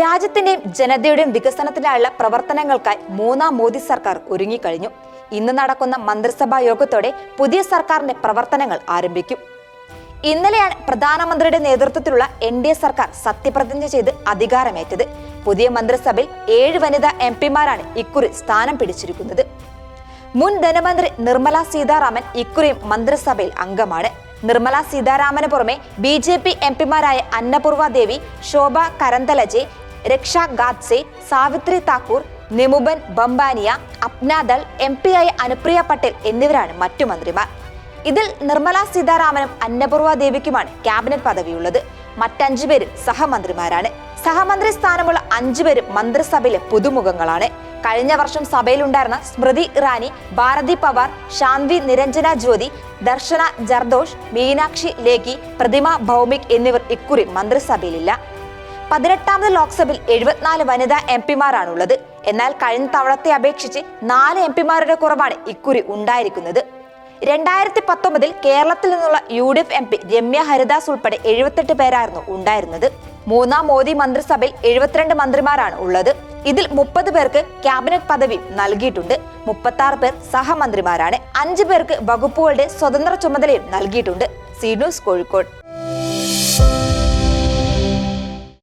രാജ്യത്തിന്റെയും ജനതയുടെയും വികസനത്തിനായുള്ള പ്രവർത്തനങ്ങൾക്കായി മൂന്നാം മോദി സർക്കാർ ഒരുങ്ങിക്കഴിഞ്ഞു. ഇന്ന് നടക്കുന്ന മന്ത്രിസഭാ യോഗത്തോടെ പുതിയ സർക്കാരിന്റെ പ്രവർത്തനങ്ങൾ ആരംഭിക്കും. ഇന്നലെയാണ് പ്രധാനമന്ത്രിയുടെ നേതൃത്വത്തിലുള്ള എൻ ഡി എ സർക്കാർ സത്യപ്രതിജ്ഞ ചെയ്ത് അധികാരമേറ്റത്. പുതിയ മന്ത്രിസഭയിൽ ഏഴ് വനിതാ എം പിമാരാണ് ഇക്കുറി സ്ഥാനം പിടിച്ചിരിക്കുന്നത്. മുൻ ധനമന്ത്രി നിർമ്മല സീതാരാമൻ ഇക്കുറിയും മന്ത്രിസഭയിൽ അംഗമാണ്. നിർമ്മല സീതാരാമന് പുറമെ ബി ജെ പി എം പിമാരായ അന്നപൂർവ ദേവി ശോഭ കരന്തലജെ രക്ഷ ഗാഡ്സെ സാവിത്രി താക്കൂർ നിമുബൻ ബംബാനിയ അപ്നാദൽ എം പി ആയ അനുപ്രിയ പട്ടേൽ എന്നിവരാണ് മറ്റു മന്ത്രിമാർ. ഇതിൽ നിർമ്മല സീതാരാമനും അന്നപൂർവ ദേവിക്കുമാണ് ക്യാബിനറ്റ് പദവിയുള്ളത്. മറ്റഞ്ചു പേരും സഹമന്ത്രിമാരാണ്. സഹമന്ത്രി സ്ഥാനമുള്ള അഞ്ചുപേരും മന്ത്രിസഭയിലെ പുതുമുഖങ്ങളാണ്. കഴിഞ്ഞ വർഷം സഭയിലുണ്ടായിരുന്ന സ്മൃതി ഇറാനി ഭാരതി പവാർ ശാന്തി നിരഞ്ജന ജ്യോതി ദർശന ജർദോഷ് മീനാക്ഷി ലേഖി പ്രതിമ ഭൗമിക് എന്നിവർ ഇക്കുറി മന്ത്രിസഭയിലില്ല. പതിനെട്ടാമത് ലോക്സഭയിൽ എഴുപത്തിനാല് വനിതാ എം പിമാരാണുള്ളത്. എന്നാൽ കഴിഞ്ഞ തവണത്തെ അപേക്ഷിച്ച് നാല് എം പിമാരുടെ കുറവാണ് ഇക്കുറി ഉണ്ടായിരിക്കുന്നത്. രണ്ടായിരത്തി പത്തൊമ്പതിൽ കേരളത്തിൽ നിന്നുള്ള U D F M P Ramya Haridas ഉൾപ്പെടെ എഴുപത്തെട്ട് പേരായിരുന്നു ഉണ്ടായിരുന്നത്. മൂന്നാം മോദി മന്ത്രിസഭയിൽ എഴുപത്തിരണ്ട് മന്ത്രിമാരാണ് ഉള്ളത്. ഇതിൽ മുപ്പത് പേർക്ക് ക്യാബിനറ്റ് പദവി നൽകിയിട്ടുണ്ട്. മുപ്പത്തി ആറ് പേർ സഹമന്ത്രിമാരാണ്. അഞ്ചു പേർക്ക് വകുപ്പുകളുടെ സ്വതന്ത്ര ചുമതലയും നൽകിയിട്ടുണ്ട്. C news Kozhikode.